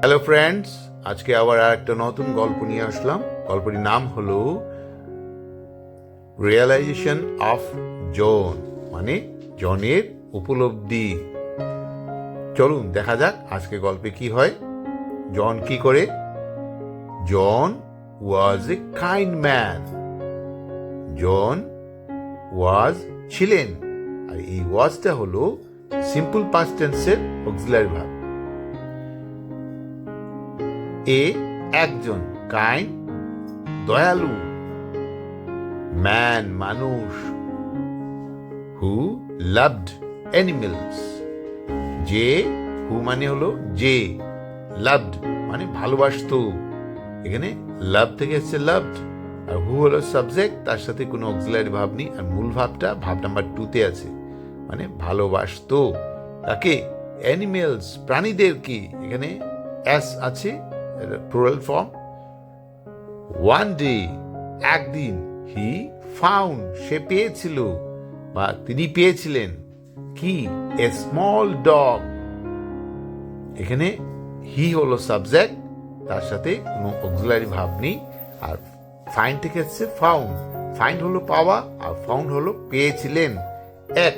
Hello friends আজকে আবার আর একটা নতুন গল্প নিয়ে আসলাম। গল্পটির নাম হলো রিয়েলাইজেশন অফ জন মানে জনের উপলব্ধি। চলুন, দেখা যাক আজকে গল্পে কি হয়। জন কি করে? জন ওয়াজ এ কাইন্ড ম্যান জন ওয়াজ ছিলেন। আর এই ওয়াজটা হলো সিম্পল পাস্ট টেন্সের অক্সিলারি ভাব এ একজন কাইন্ড দয়ালু, ম্যান, মানুষ হু লাভড অ্যানিমেলস যে হু মানে হলো যে লাভড মানে ভালোবাসতো। এখানে লাভ থেকে এসছে লাভড আর হু হলো সাবজেক্ট তার সাথে কোনো অক্সিলারি ভাব নেই, আর মূল ভাবটা, ভাব নাম্বার টুতে আছে মানে ভালোবাসতো। তাকে অ্যানিমেলস প্রাণীদের কি? এখানে অ্যাস আছে প্লুরাল ফর্ম ওয়ান ডে একদিন হি ফাউন্ড সে পেয়েছিল বা তিনি পেয়েছিলেন কি? এ স্মল ডগ এখানে হি হলো সাবজেক্ট তার সাথে কোনো অক্সিলারি ভাব নেই। আর ফাইন থেকে হচ্ছে ফাউন্ড ফাইন্ড হলো পাওয়া, আর ফাউন্ড হলো পেয়েছিলেন। এক।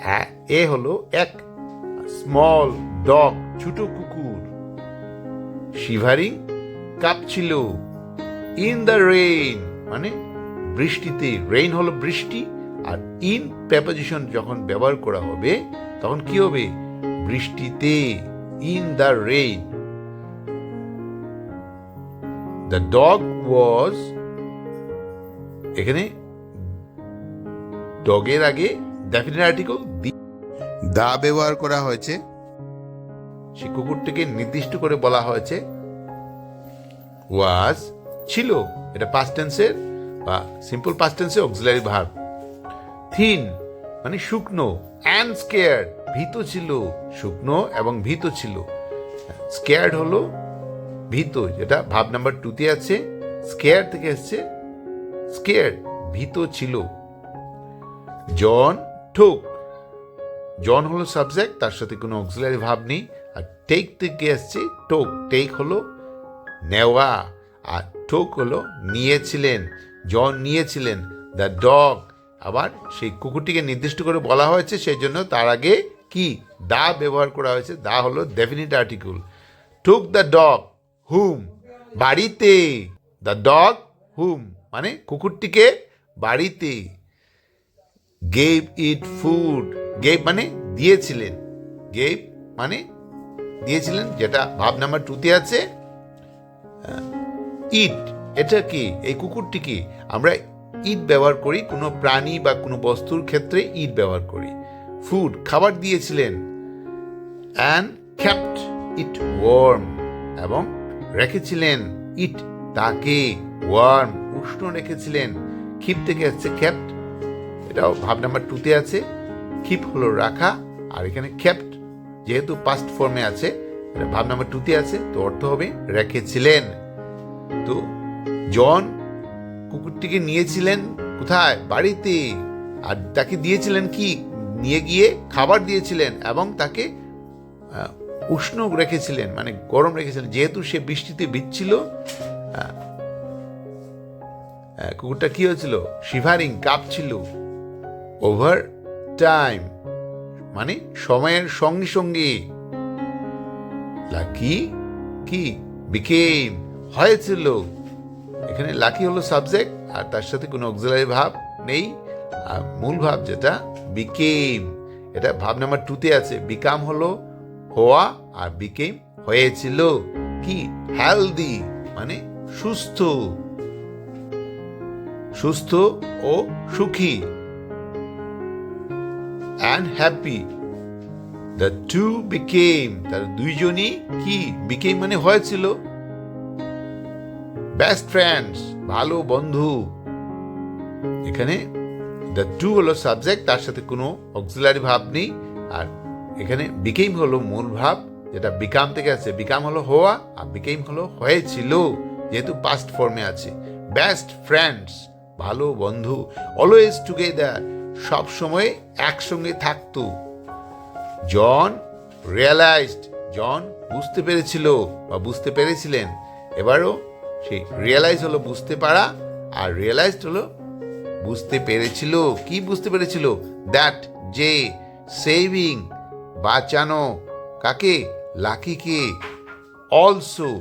হ্যাঁ এ হলো এক। স্মল ডগ ছোট কুকুর। শিভারিং কাঁপছিল। ইন দ্য রেইন মানে বৃষ্টিতে রেইন হলো বৃষ্টি, আর ইন প্রেপোজিশন যখন ব্যবহার করা হবে, তখন কি হবে? বৃষ্টিতে in the rain the dog was এখানে ডগের আগে ডেফিনেট আর্টিকেল দা ব্যবহার করা হয়েছে। সে কুকুরটিকে নির্দিষ্ট করে বলা হয়েছে, ওয়াজ ছিল। এটা পাস্ট টেন্সের বা সিম্পল পাস্ট টেন্সের অক্সিলারি ভার্ব থিন মানে শুকনো। অ্যান্ড স্কেয়ার্ড ভীত ছিল। শুকনো এবং ভীত ছিল। স্কেয়ার্ড হলো ভীত, যেটা ভাব নাম্বার টুতে আছে। স্কেয়ার থেকে এসছে। স্কেয়ার্ড ভীত ছিল। জন ঠোক। জন হলো সাবজেক্ট তার সাথে কোনো অক্সিলারি ভাব নেই। টেক থেকে আসছে টোক টেক হলো নেওয়া আর টোক হলো নিয়েছিলেন, জন নিয়েছিলেন দ্য ডগ আবার সেই কুকুরটিকে নির্দিষ্ট করে বলা হয়েছে, সেই জন্য তার আগে কি, দা ব্যবহার করা হয়েছে, দা হলো definite article took the dog home বাড়িতে। দ্য ডগ হুম মানে কুকুরটিকে বাড়িতে। গেভ ইট ফুড গেভ মানে দিয়েছিলেন। গেভ মানে দিয়েছিলেন, যেটা ভাব নাম্বার টুতে আছে। ইট এটা কি? এই কুকুরটি কি? আমরা ইট ব্যবহার করি, কোনো প্রাণী বা কোনো বস্তুর ক্ষেত্রে ইট ব্যবহার করি। ফুড খাবার দিয়েছিলেন। অ্যান্ড ক্যাপ্ট ইট ওয়ার্ম এবং রেখেছিলেন ইট তাকে ওয়ার্ম উষ্ণ রেখেছিলেন। খিপ থেকে আসছে ক্যাপ্ট এটাও ভাব নাম্বার টুতে আছে। খিপ হলো রাখা, আর এখানে ক্যাপ্ট যেহেতু পাস্ট ফর্মে আছে ভাব নাম্বার টুতে আছে তো অর্থ হবে রেখেছিলেন। তো জন কুকুরটিকে নিয়েছিলেন কোথায়? বাড়িতে। আর তাকে দিয়েছিলেন কি? নিয়ে গিয়ে খাবার দিয়েছিলেন এবং তাকে উষ্ণ রেখেছিলেন মানে গরম রেখেছিলেন। যেহেতু সে বৃষ্টিতে আহ, কুকুরটা কি হয়েছিল? শিভারিং কাঁপছিল। ওভার টাইম মানে সময়ের সঙ্গে সঙ্গে। লাকি? কি? বিকেম হয়েছিল। এখানে লাকি হলো সাবজেক্ট আর তার সাথে কোনো অক্সিলারি ভাব নেই। আর মূল ভাব যেটা বিকেম এটা ভাব নাম্বার টুতে আছে। বিকাম হলো হওয়া, আর বিকেম হয়েছিল। কি? হেলদি মানে সুস্থ। সুস্থ ও সুখী। And happy the two became তার দুইজনই কি বিকেম মানে হয়েছিল? বেস্ট ফ্রেন্ডস ভালো বন্ধু। এখানে দ্য টু হলো সাবজেক্ট তার সাথে কোনো অক্সিলারি ভাব নেই। আর এখানে বিকেম হলো মূল ভাব, যেটা বিকাম থেকে আছে বিকাম হলো হওয়া, আর বিকেম হলো হয়েছিল, যেহেতু পাস্ট ফর্মে আছে। বেস্ট ফ্রেন্ডস ভালো বন্ধু। অলওয়েজ টুগেদার সব সময় একসঙ্গে থাকতো। জন রিয়েলাইজড জন বুঝতে পেরেছিল বা বুঝতে পেরেছিলেন। এবারও সেই রিয়েলাইজ হলো বুঝতে পারা আর রিয়েলাইজড হলো বুঝতে পেরেছিল। কি বুঝতে পেরেছিল? দ্যাট যে সেভিং বাঁচানো, কাকে? লাকিকে। অলসো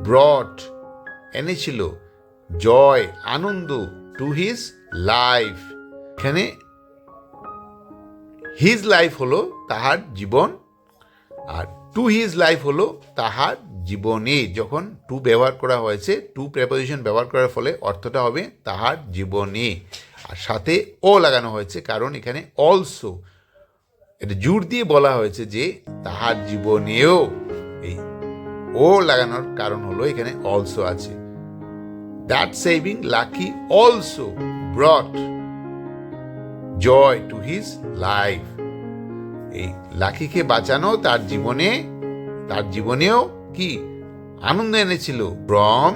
ব্রট এনেছিল। জয়, আনন্দ টু হিজ লাইফ এখানে হিজ লাইফ হলো তাহার জীবন, আর টু হিজ লাইফ হলো তাহার জীবনে। যখন টু ব্যবহার করা হয়েছে টু প্রেপোজিশন ব্যবহার করার ফলে অর্থটা হবে তাহার জীবনে। আর সাথে ও লাগানো হয়েছে, কারণ এখানে অলসো এটা জোর দিয়ে বলা হয়েছে যে তাহার জীবনেও। এই ও লাগানোর কারণ হলো এখানে অলসো আছে। That saving Lucky also brought joy to his life এই লাকিকে বাঁচানো তার জীবনে, তার জীবনেও কি আনন্দ এনেছিল? ফ্রম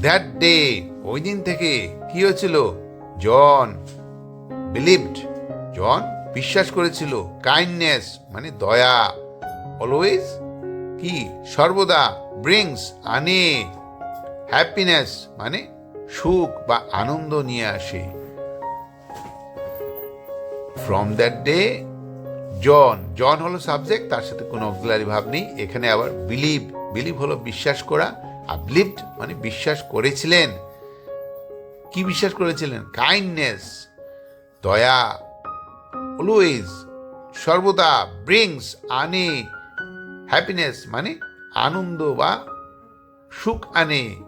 দ্যাট ডে ওই দিন থেকে কি হয়েছিল? জন বিলিভড জন বিশ্বাস করেছিল কাইন্ডনেস মানে দয়া অলওয়েজ কি সর্বদা ব্রিংস আনে। হ্যাপিনেস মানে সুখ বা আনন্দ নিয়ে আসে। From that day John John হলো সাবজেক্ট তার সাথে কোনো অক্সিলারি ভাব নেই। এখানে আবার বিলিভ বিলিভ হলো বিশ্বাস করা। বিলিভড মানে বিশ্বাস করেছিলেন। কি বিশ্বাস করেছিলেন? কাইন্ডনেস দয়া অলওয়েজ সর্বদা ব্রিংস আনে। হ্যাপিনেস মানে আনন্দ বা সুখ আনে।